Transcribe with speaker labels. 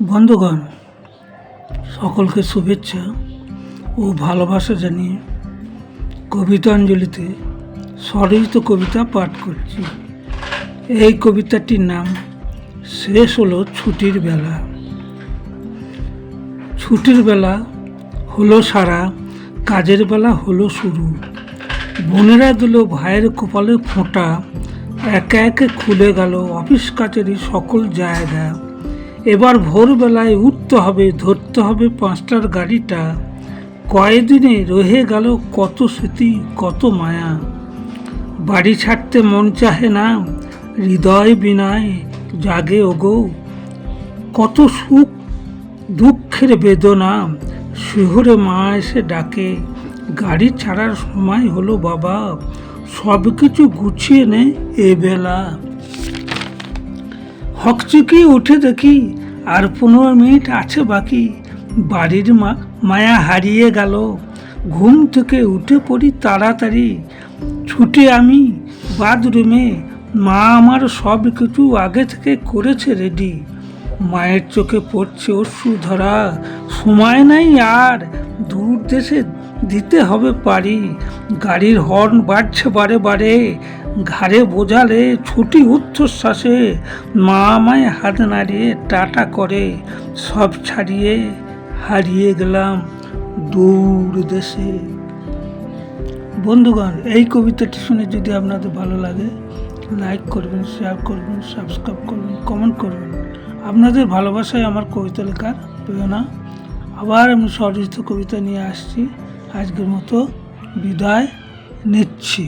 Speaker 1: বন্ধুগণ, সকলকে শুভেচ্ছা ও ভালোবাসা জানিয়ে কবিতাঞ্জলিতে স্বরচিত কবিতা পাঠ করছি। এই কবিতাটির নাম শেষ হলো ছুটির বেলা। ছুটির বেলা হলো সারা, কাজের বেলা হলো শুরু। বোনেরা দিল ভাইয়ের কপালে ফোঁটা, একে একে খুলে গেল অফিস কাচারি সকল জায়গা। এবার ভোরবেলায় উঠতে হবে, ধরতে হবে পাঁচটার গাড়িটা। কয়েকদিনে রয়ে গেল কত স্মৃতি, কত মায়া। বাড়ি ছাড়তে মন চাহে না, হৃদয় বিনায় জাগে ওগো। কত সুখ, দুঃখের বেদনা, শিহরে মা এসে ডাকে, গাড়ি ছাড়ার সময় হলো বাবা সব কিছু গুছিয়ে নে এ বেলা। হকচুকি উঠে দেখি আর পনেরো মিনিট আছে বাকি। বাড়ির মা, মায়া হারিয়ে গেল। ঘুম থেকে উঠে পড়ি তাড়াতাড়ি। ছুটে আমি বাথরুমে। মা আমার সব কিছু আগে থেকে করেছে রেডি মায়ের চোখে পড়ছে অশ্রু ধরা। সময় নাই আর দূর দেশে দিতে হবে পারি। গাড়ির হর্ন বাড়ছে বারে বারে। ঘাড়ে বোঝালে ছুটি উচ্ছ্বাসে। মা আমায় হাত নাড়িয়ে টাটা করে। সব ছাড়িয়ে হারিয়ে গেলাম দূর দেশে। বন্ধুগণ, এই কবিতাটি শুনে যদি আপনাদের ভালো লাগে লাইক করবেন শেয়ার করবেন সাবস্ক্রাইব করবেন কমেন্ট করবেন। আপনাদের ভালোবাসায় আমার কবিতা লেখার প্রেরণা। আবার আমি স্বরচিত কবিতা নিয়ে আসছি। আজকের মতো বিদায় নিচ্ছি।